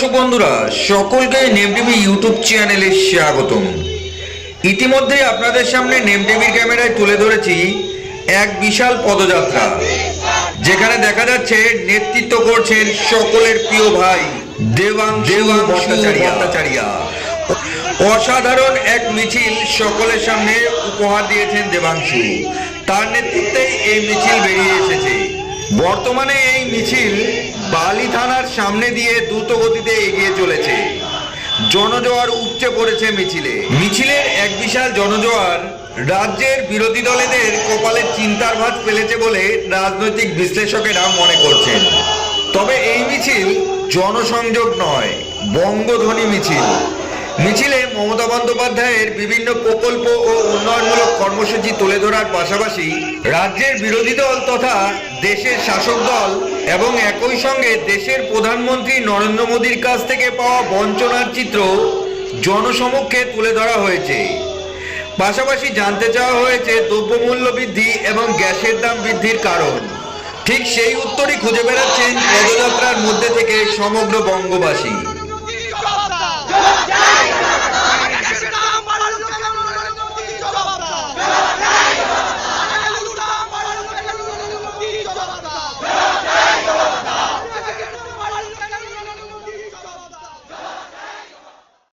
দর্শক বন্ধুরা সকলকে নেম টিভি ইউটিউব চ্যানেলে স্বাগতম। ইতিমধ্যে আপনাদের সামনে নেম টিভির ক্যামেরায় তুলে ধরেছি এক বিশাল পদযাত্রা যেখানে দেখা যাচ্ছে নেতৃত্ব করছেন সকলের প্রিয় ভাই দেবাং দেবাং ভট্টাচার্য। অসাধারণ এক মিছিল সকলের সামনে উপহার দিয়েছেন দেবাংশু। তার নেতৃত্বেই এই মিছিল বেরিয়ে এসেছে। বর্তমানে এই মিছিল বালি থানার সামনে দিয়ে দ্রুত গতিতে এগিয়ে চলেছে। জনজোয়ার উপচে পড়েছে মিছিলে। মিছিলের এক বিশাল জনজোয়ার রাজ্যের বিরোধী দলেদের কপালে চিন্তার ভাঁজ ফেলেছে বলে রাজনৈতিক বিশ্লেষকেরা মনে করছেন। তবে এই মিছিল জনসংযোগ নয়, বঙ্গধ্বনি মিছিল। মিছিলে মমতা বন্দ্যোপাধ্যায়ের বিভিন্ন প্রকল্প ও উন্নয়নমূলক কর্মসূচি তুলে ধরার পাশাপাশি রাজ্যের বিরোধী দল তথা দেশের শাসক দল এবং একই সঙ্গে দেশের প্রধানমন্ত্রী নরেন্দ্র মোদীর কাছ থেকে পাওয়া বঞ্চনার চিত্র জনসমক্ষে তুলে ধরা হয়েছে। পাশাপাশি জানতে চাওয়া হয়েছে দ্রব্যমূল্য বৃদ্ধি এবং গ্যাসের দাম বৃদ্ধির কারণ। ঠিক সেই উত্তরই খুঁজে বেড়াচ্ছেন পদযাত্রার মধ্যে থেকে সমগ্র বঙ্গবাসী।